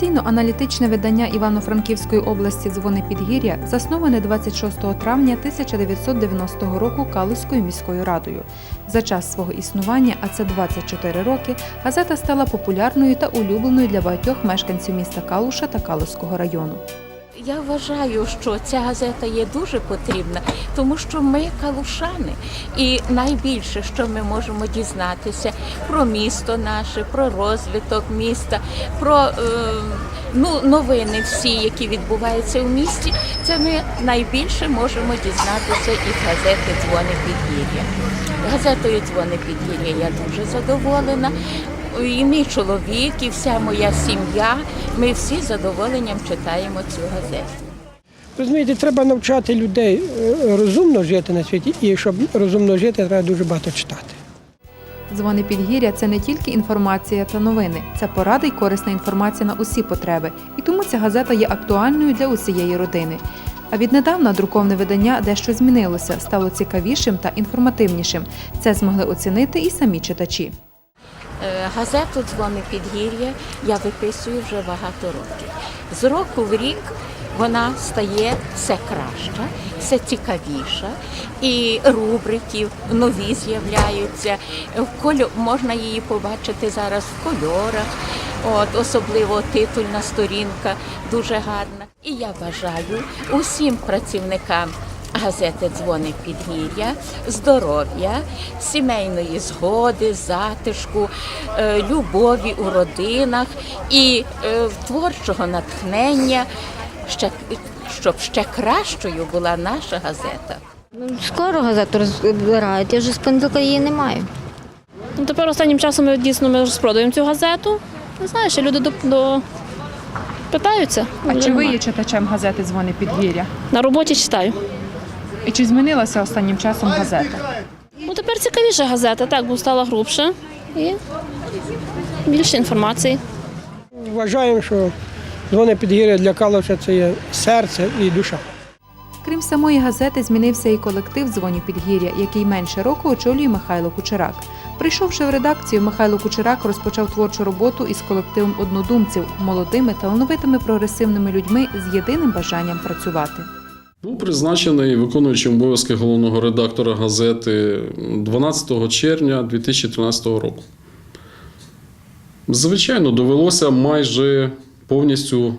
Інформаційно-аналітичне видання Івано-Франківської області Дзвони Підгір'я засноване 26 травня 1990 року Калузькою міською радою. За час свого існування, а це 24 роки, газета стала популярною та улюбленою для багатьох мешканців міста Калуша та Калузького району. Я вважаю, що ця газета є дуже потрібна, тому що ми калушани, і найбільше, що ми можемо дізнатися про місто наше, про розвиток міста, про е, ну, новини всі, які відбуваються в місті, це ми найбільше можемо дізнатися із газети Дзвони Підгір'я. Газетою Дзвони Підгір'я я дуже задоволена. І мій чоловік, і вся моя сім'я. Ми всі з задоволенням читаємо цю газету. Розумієте, треба навчати людей е, розумно жити на світі, і щоб розумно жити, треба дуже багато читати. Дзвони Підгір'я це не тільки інформація та новини, це порада й корисна інформація на усі потреби. І тому ця газета є актуальною для усієї родини. А віднедавна друковне видання дещо змінилося, стало цікавішим та інформативнішим. Це змогли оцінити і самі читачі. Е, Газету Дзвони Підгір'я я виписую вже багато років. З року в рік вона стає все краща, все цікавіша, і рубрики нові з'являються. Кольо- Можна її побачити зараз в кольорах. От, особливо титульна сторінка дуже гарна. І я бажаю усім працівникам газети Дзвони Підгір'я, здоров'я, сімейної згоди, затишку, е, любові у родинах і е, творчого натхнення, щоб ще кращою була наша газета. Ну, Скоро газету розбирають, я вже з понеділка її не маю. Ну, тепер останнім часом ми дійсно ми розпродаємо цю газету. Не знаю, ще люди до, до... питаються. А чи ви є читачем газети Дзвони Підгір'я? На роботі читаю. І чи змінилася останнім часом газета? Ну тепер цікавіша газета, так, бо стала грубша і більше інформації. Вважаємо, що дзвони підгір'я для Калуша це є серце і душа. Крім самої газети, змінився і колектив дзвонів Підгір'я, який менше року очолює Михайло Кучерак. Прийшовши в редакцію, Михайло Кучерак розпочав творчу роботу із колективом однодумців, молодими, талановитими прогресивними людьми з єдиним бажанням працювати. Був призначений виконуючим обов'язки головного редактора газети 12 червня 2013 року. Звичайно, довелося майже повністю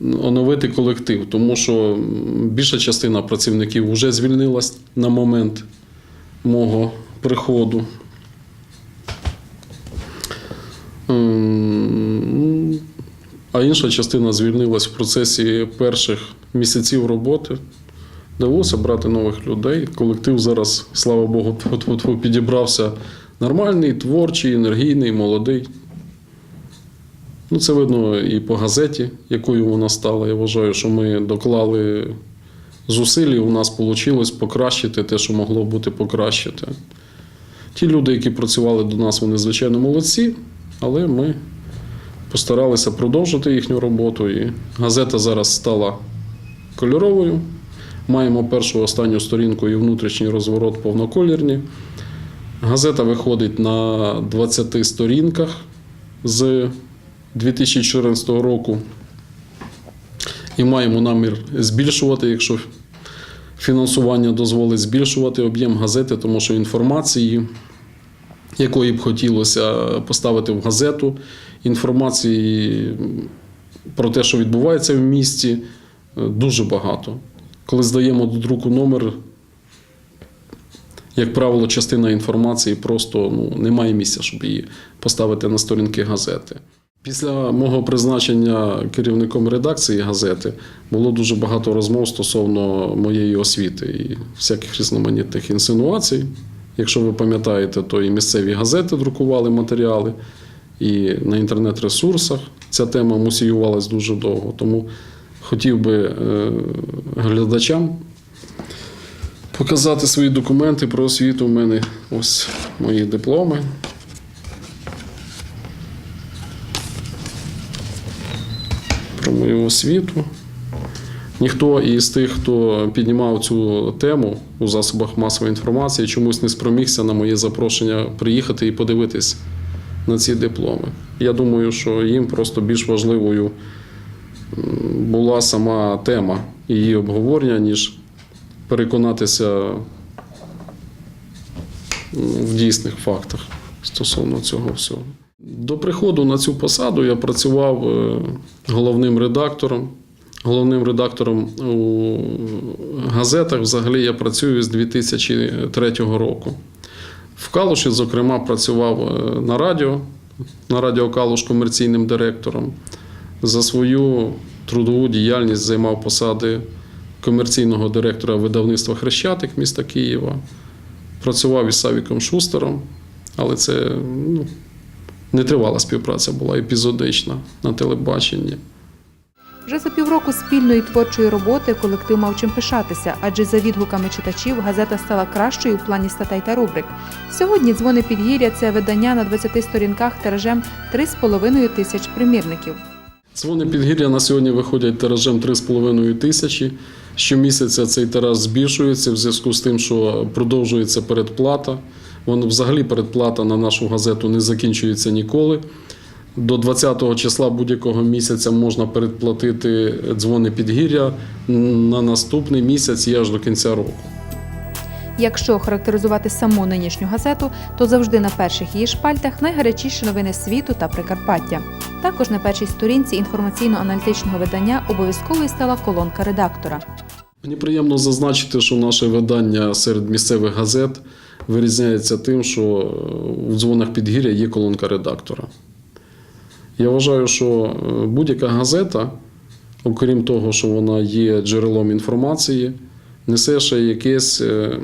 оновити колектив, тому що більша частина працівників вже звільнилась на момент мого приходу. А інша частина звільнилась в процесі перших місяців роботи. Довелося брати нових людей. Колектив зараз, слава Богу, підібрався нормальний, творчий, енергійний, молодий. Ну, це видно і по газеті, якою вона стала. Я вважаю, що ми доклали зусиль, і у нас вийшло покращити те, що могло бути покращити. Ті люди, які працювали до нас, вони звичайно молодці, але ми постаралися продовжити їхню роботу. І газета зараз стала кольоровою. Маємо першу останню сторінку і внутрішній розворот повноколірні. Газета виходить на 20 сторінках з 2014 року. І маємо намір збільшувати, якщо фінансування дозволить збільшувати об'єм газети, тому що інформації, якої б хотілося поставити в газету, інформації про те, що відбувається в місті, дуже багато. Коли здаємо до друку номер, як правило, частина інформації просто ну, немає місця, щоб її поставити на сторінки газети. Після мого призначення керівником редакції газети було дуже багато розмов стосовно моєї освіти і всяких різноманітних інсинуацій. Якщо ви пам'ятаєте, то і місцеві газети друкували матеріали, і на інтернет-ресурсах ця тема мусіювалась дуже довго. Тому хотів би е, глядачам показати свої документи про освіту. У мене ось мої дипломи. Про мою освіту. Ніхто із тих, хто піднімав цю тему у засобах масової інформації, чомусь не спромігся на моє запрошення приїхати і подивитись на ці дипломи. Я думаю, що їм просто більш важливою була сама тема її обговорення, ніж переконатися в дійсних фактах стосовно цього всього. До приходу на цю посаду я працював е, головним редактором. Головним редактором у газетах взагалі я працюю з 2003 року. В Калуші, зокрема, працював е, на радіо, на радіо Калуш комерційним директором. За свою трудову діяльність займав посади комерційного директора видавництва Хрещатик міста Києва. Працював із Савіком Шустером, але це ну, нетривала співпраця була епізодична на телебаченні. Вже за півроку спільної творчої роботи колектив мав чим пишатися, адже за відгуками читачів газета стала кращою в плані статей та рубрик. Сьогодні дзвони Підгір'я це видання на 20 сторінках тиражем 3,5 тисяч примірників. Дзвони Підгір'я на сьогодні виходять тиражем 3,5 тисячі. Щомісяця цей тираж збільшується в зв'язку з тим, що продовжується передплата. Воно взагалі передплата на нашу газету не закінчується ніколи. До 20-го числа будь-якого місяця можна передплатити дзвони Підгір'я на наступний місяць і аж до кінця року. Якщо характеризувати саму нинішню газету, то завжди на перших її шпальтах найгарячіші новини світу та Прикарпаття. Також на першій сторінці інформаційно-аналітичного видання обов'язковою стала колонка редактора. Мені приємно зазначити, що наше видання серед місцевих газет вирізняється тим, що в дзвонах Підгір'я є колонка редактора. Я вважаю, що е, будь-яка газета, окрім того, що вона є джерелом інформації, несе ще якесь е,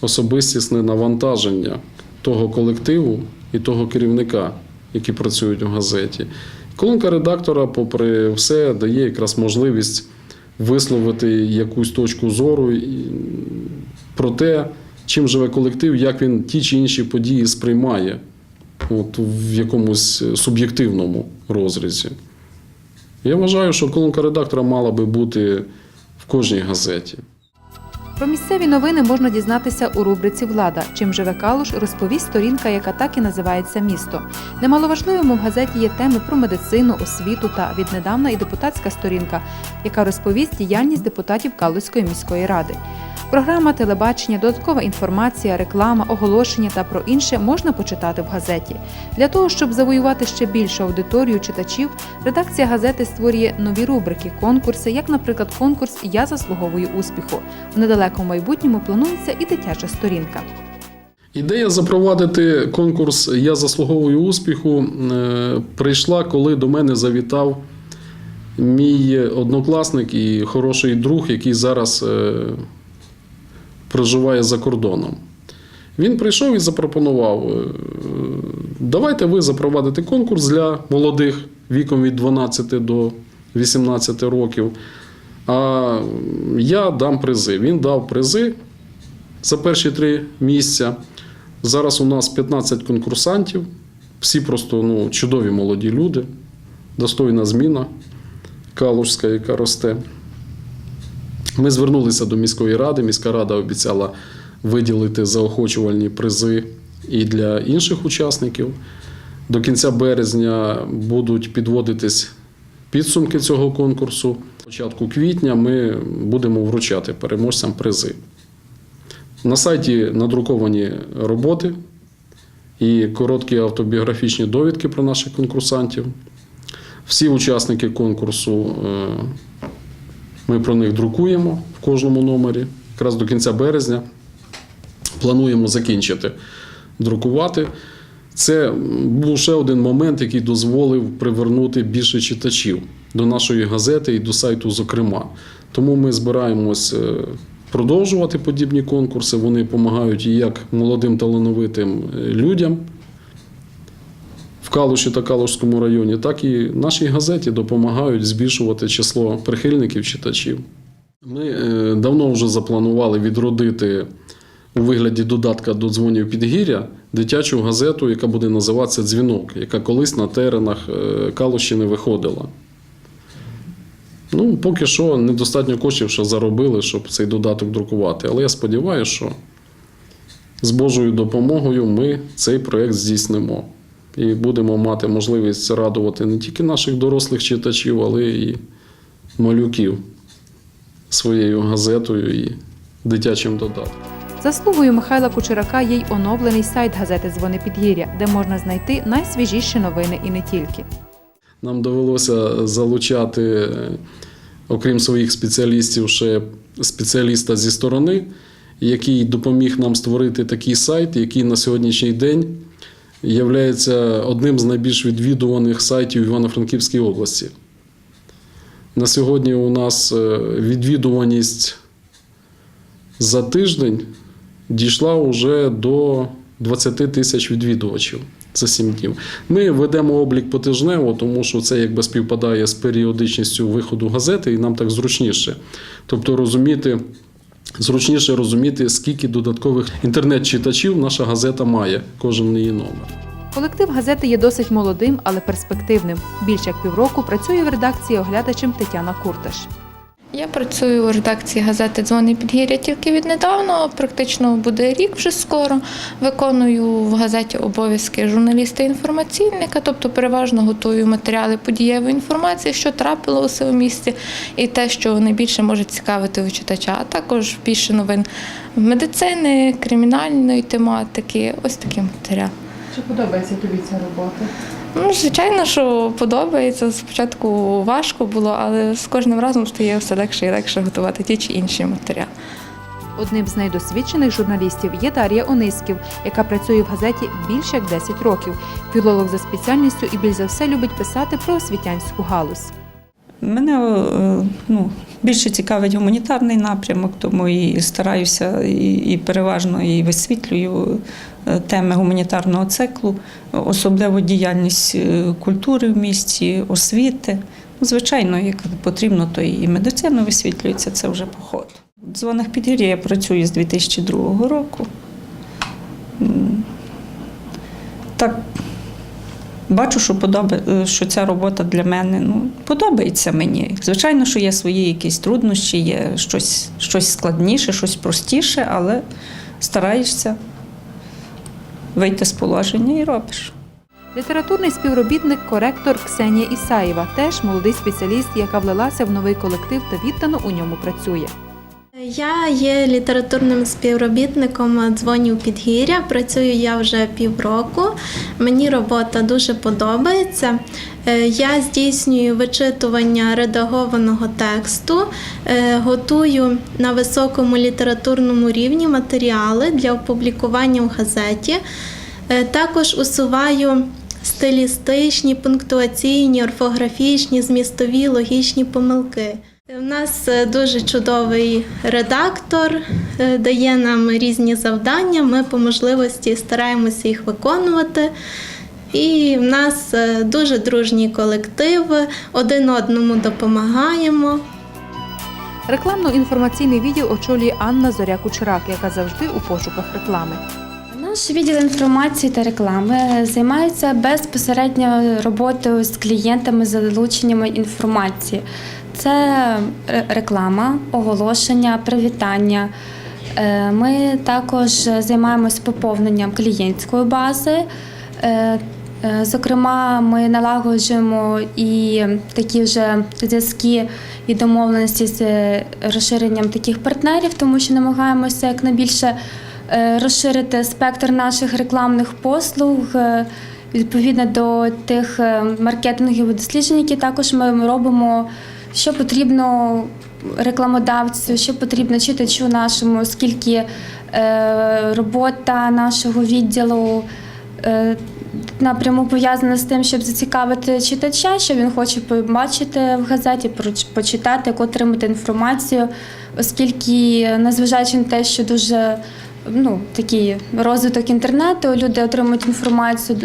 особистісне навантаження того колективу і того керівника, які працюють у газеті. Колонка редактора, попри все, дає якраз можливість висловити якусь точку зору про те, чим живе колектив, як він ті чи інші події сприймає от, в якомусь суб'єктивному розрізі. Я вважаю, що колонка редактора мала би бути в кожній газеті. Про місцеві новини можна дізнатися у рубриці Влада. Чим живе Калуш, розповість сторінка, яка так і називається місто. Немаловажливими в газеті є теми про медицину, освіту та віднедавна і депутатська сторінка, яка розповість діяльність депутатів Калуської міської ради. Програма, телебачення, додаткова інформація, реклама, оголошення та про інше можна почитати в газеті. Для того, щоб завоювати ще більшу аудиторію читачів, редакція газети створює нові рубрики, конкурси, як, наприклад, конкурс Я заслуговую успіху. В недалекому майбутньому планується і дитяча сторінка. Ідея запровадити конкурс Я заслуговую успіху е, прийшла, коли до мене завітав мій однокласник і хороший друг, який зараз е, проживає за кордоном. Він прийшов і запропонував: е, давайте ви запровадите конкурс для молодих віком від 12 до 18 років. А я дам призи. Він дав призи за перші три місця. Зараз у нас 15 конкурсантів, всі просто ну, чудові молоді люди, достойна зміна Калужська, яка росте. Ми звернулися до міської ради. Міська рада обіцяла виділити заохочувальні призи і для інших учасників. До кінця березня будуть підводитись підсумки цього конкурсу. Початку квітня ми будемо вручати переможцям призи. На сайті надруковані роботи і короткі автобіографічні довідки про наших конкурсантів. Всі учасники конкурсу е, ми про них друкуємо в кожному номері. Якраз до кінця березня плануємо закінчити друкувати. Це був ще один момент, який дозволив привернути більше читачів до нашої газети і до сайту, зокрема. Тому ми збираємось е, продовжувати подібні конкурси. Вони допомагають як молодим талановитим е, людям в Калуші та Калушському районі, так і нашій газеті допомагають збільшувати число прихильників читачів. Ми е, давно вже запланували відродити у вигляді додатка до дзвонів Підгір'я дитячу газету, яка буде називатися Дзвінок, яка колись на теренах е, Калущини виходила. Ну, поки що недостатньо коштів, що заробили, щоб цей додаток друкувати. Але я сподіваюся, що з Божою допомогою ми цей проєкт здійснимо. І будемо мати можливість радувати не тільки наших дорослих читачів, але і малюків своєю газетою і дитячим додатком. Заслугою Михайла Кучерака є й оновлений сайт газети Дзвони Підгір'я, де можна знайти найсвіжіші новини і не тільки. Нам довелося залучати, е, окрім своїх спеціалістів, ще спеціаліста зі сторони, який допоміг нам створити такий сайт, який на сьогоднішній день є одним з найбільш відвідуваних сайтів Івано-Франківській області. На сьогодні у нас е, відвідуваність за тиждень дійшла вже до 20 тисяч відвідувачів за 7 днів. Ми ведемо облік потижнево, тому що це якби співпадає з періодичністю виходу газети, і нам так зручніше. Тобто розуміти. Зручніше розуміти, скільки додаткових інтернет-читачів наша газета має, кожен її номер. Колектив газети є досить молодим, але перспективним. Більше як півроку працює в редакції оглядачем Тетяна Курташ. Я працюю у редакції газети Дзвони Підгір'я тільки віднедавна, практично буде рік вже скоро. Виконую в газеті обов'язки журналіста-інформаційника, тобто переважно готую матеріали подієвої інформації, що трапилося у місті, і те, що найбільше може цікавити у читача, а також більше новин медицини, кримінальної тематики. Ось такий матеріал. Чи подобається тобі ця робота? Ну, звичайно, що подобається. Спочатку важко було, але з кожним разом стає все легше і легше готувати ті чи інші матеріали. Одним з найдосвідчених журналістів є Дар'я Ониськів, яка працює в газеті більше як 10 років. Філолог за спеціальністю і більш за все любить писати про освітянську галузь. Мене е, ну, більше цікавить гуманітарний напрямок, тому і стараюся і, і переважно і висвітлюю е, теми гуманітарного циклу, особливо діяльність е, культури в місті, освіти. Ну, Звичайно, як потрібно, то і медицина висвітлюється, це вже по ходу. В дзвонах Підгір'я я працюю з 2002 року. Так, Бачу, що подоба... що ця робота для мене ну, подобається мені. Звичайно, що є свої якісь труднощі, є щось, щось складніше, щось простіше, але стараєшся вийти з положення і робиш. Літературний співробітник, коректор Ксенія Ісаєва, теж молодий спеціаліст, яка влилася в новий колектив та віддано у ньому працює. Я є літературним співробітником дзвонів Підгір'я. Працюю я вже півроку. Мені робота дуже подобається. Е, Я здійснюю вичитування редагованого тексту, е, готую на високому літературному рівні матеріали для опублікування в газеті. Е, Також усуваю стилістичні, пунктуаційні, орфографічні, змістові, логічні помилки. У нас е, дуже чудовий редактор, е, дає нам різні завдання. Ми по можливості стараємося їх виконувати. І в нас е, дуже дружній колектив, один одному допомагаємо. Рекламно-інформаційний відділ очолює Анна Зоря Кучерак, яка завжди у пошуках реклами. Наш відділ інформації та реклами займається безпосередньо роботою з клієнтами з залученням інформації. Це реклама, оголошення, привітання. Е, Ми також займаємось поповненням клієнтської бази. Е, е, Зокрема, ми налагоджуємо і такі вже зв'язки і домовленості з розширенням таких партнерів, тому що намагаємося якнайбільше розширити спектр наших рекламних послуг відповідно до тих е, маркетингових досліджень, які також ми робимо, що потрібно рекламодавцю, що потрібно читачу нашому, оскільки е, робота нашого відділу. е, Напряму пов'язана з тим, щоб зацікавити читача, що він хоче побачити в газеті, почитати, отримати інформацію, оскільки, незважаючи на те, що дуже ну, такий розвиток інтернету, люди отримують інформацію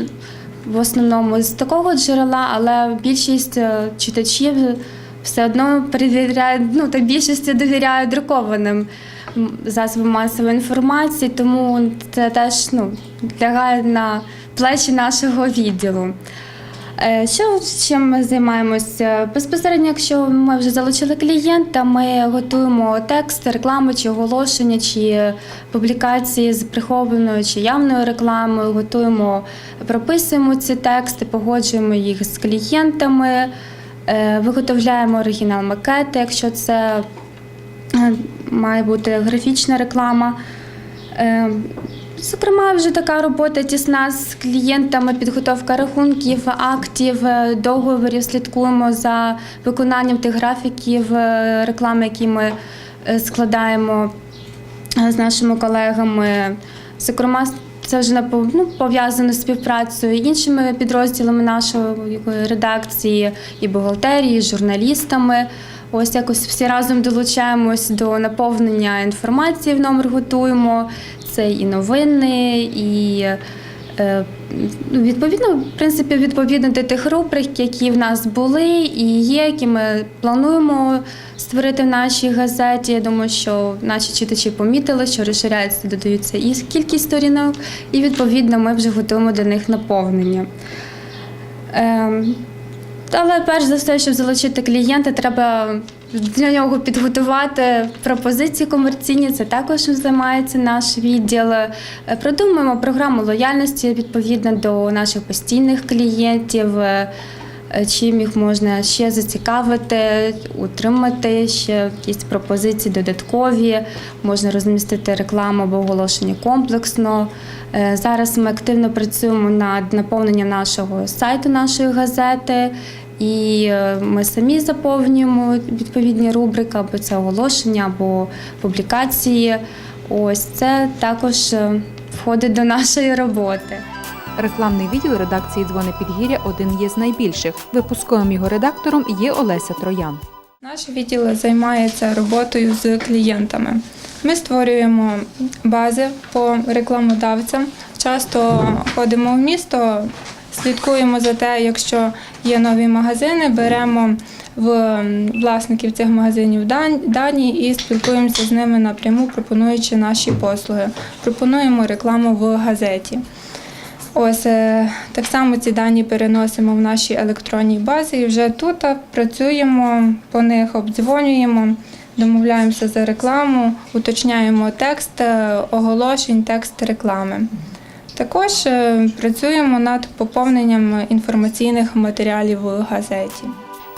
в основному з такого джерела, але більшість е, читачів все одно перевіряють, ну та більшості довіряють друкованим засобам масової інформації, тому це теж ну, лягає на плечі нашого відділу. Е, Що чим ми займаємося? Безпосередньо, якщо ми вже залучили клієнта, ми готуємо тексти, реклами чи оголошення, чи публікації з прихованою чи явною рекламою. Готуємо, прописуємо ці тексти, погоджуємо їх з клієнтами, виготовляємо оригінал макети, якщо це е, має бути графічна реклама. Е, Зокрема, вже така робота тісна з клієнтами, підготовка рахунків, актів, е, договорів. Слідкуємо за виконанням тих графіків е, реклами, які ми е, складаємо е, з нашими колегами. Зокрема, це вже ну, пов'язано з співпрацею іншими підрозділами нашої редакції, і бухгалтерії, і журналістами. Ось якось всі разом долучаємось до наповнення інформації в номер готуємо. Це і новини, і е, відповідно, в принципі, відповідно до тих рубрик, які в нас були і є, які ми плануємо створити в нашій газеті. Я думаю, що наші читачі помітили, що розширяється, додаються і кількість сторінок, і відповідно ми вже готуємо для них наповнення. Ем, але перш за все, щоб залучити клієнта, треба для нього підготувати пропозиції комерційні. Це також займається наш відділ. Е, Продумуємо програму лояльності відповідно до наших постійних клієнтів. е, Чим їх можна ще зацікавити, утримати, ще якісь пропозиції додаткові, можна розмістити рекламу або оголошення комплексно. Е, Зараз ми активно працюємо над наповненням нашого сайту, нашої газети. І е, ми самі заповнюємо відповідні рубрики, або це оголошення, або публікації. Ось це також е, входить до нашої роботи. Рекламний відділ редакції Дзвони Підгір'я один є з найбільших. Випусковим його редактором є Олеся Троян. Наш відділ займається роботою з клієнтами. Ми створюємо бази по рекламодавцям. Часто ходимо в місто, слідкуємо за те, якщо є нові магазини, беремо в власників цих магазинів дані і спілкуємося з ними напряму, пропонуючи наші послуги. Пропонуємо рекламу в газеті. Ось е, так само ці дані переносимо в наші електронні бази і вже тут працюємо по них, обдзвонюємо, домовляємося за рекламу, уточняємо текст е, оголошень, текст реклами. Також е, працюємо над поповненням інформаційних матеріалів в газеті.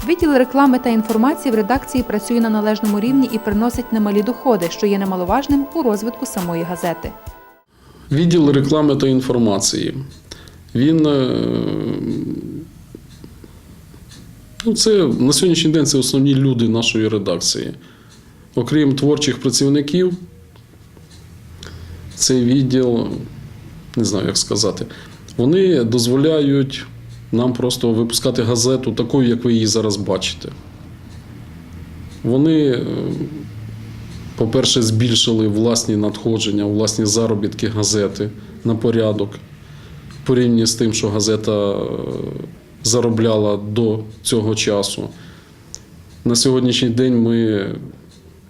Відділ реклами та інформації в редакції працює на належному рівні і приносить немалі доходи, що є немаловажним у розвитку самої газети. Відділ реклами та інформації. Він е, ну, це на сьогоднішній день це основні люди нашої редакції. Окрім творчих працівників, цей відділ, не знаю, як сказати, вони дозволяють нам просто випускати газету такою, як ви її зараз бачите. Вони е, по-перше, збільшили власні надходження, власні заробітки газети на порядок в порівнянні з тим, що газета е, заробляла до цього часу. На сьогоднішній день ми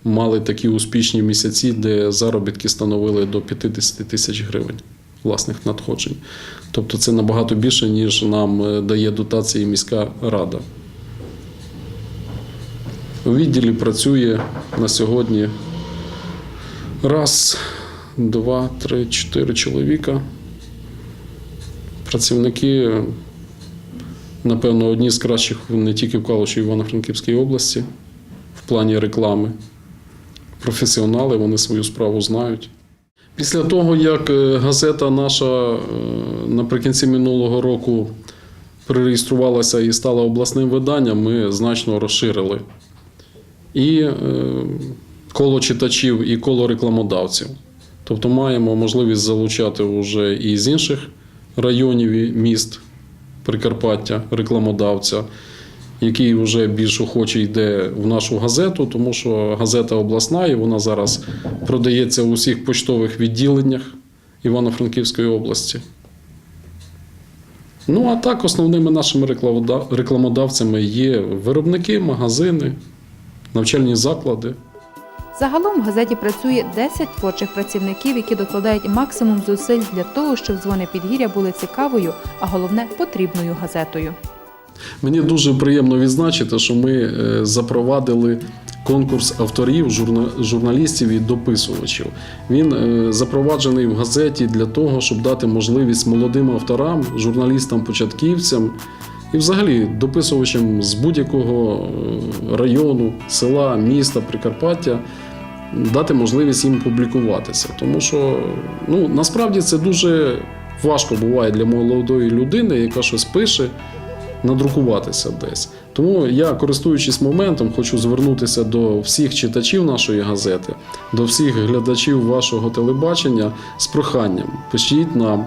мали такі успішні місяці, де заробітки становили до 50 тисяч гривень власних надходжень. Тобто це набагато більше, ніж нам е, дає дотації міська рада. У відділі працює на сьогодні раз, два, три, чотири чоловіка. Працівники, напевно, одні з кращих не тільки в Калуші, Івано-Франківській області в плані реклами. Професіонали, вони свою справу знають. Після того, як е, газета наша е, наприкінці минулого року перереєструвалася і стала обласним виданням, ми значно розширили і е, коло читачів, і коло рекламодавців. Тобто маємо можливість залучати вже і з інших районів і міст Прикарпаття рекламодавця, який вже більш охоче йде в нашу газету, тому що газета обласна і вона зараз продається у всіх поштових відділеннях Івано-Франківської області. Ну, а так, основними нашими рекламодавцями є виробники, магазини, навчальні заклади. Загалом в газеті працює 10 творчих працівників, які докладають максимум зусиль для того, щоб дзвони Підгір'я були цікавою, а головне потрібною газетою. Мені дуже приємно відзначити, що ми е, запровадили конкурс авторів, журналістів і дописувачів. Він е, запроваджений в газеті для того, щоб дати можливість молодим авторам, журналістам-початківцям і взагалі дописувачам з будь-якого е, району, села, міста, Прикарпаття дати можливість їм публікуватися. Тому що ну, насправді це дуже важко буває для молодої людини, яка щось пише, надрукуватися десь. Тому я, користуючись моментом, хочу звернутися до всіх читачів нашої газети, до всіх глядачів вашого телебачення з проханням. Пишіть нам,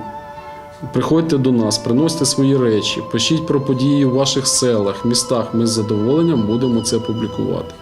приходьте до нас, приносьте свої речі, пишіть про події в ваших селах, містах. Ми з задоволенням будемо це публікувати.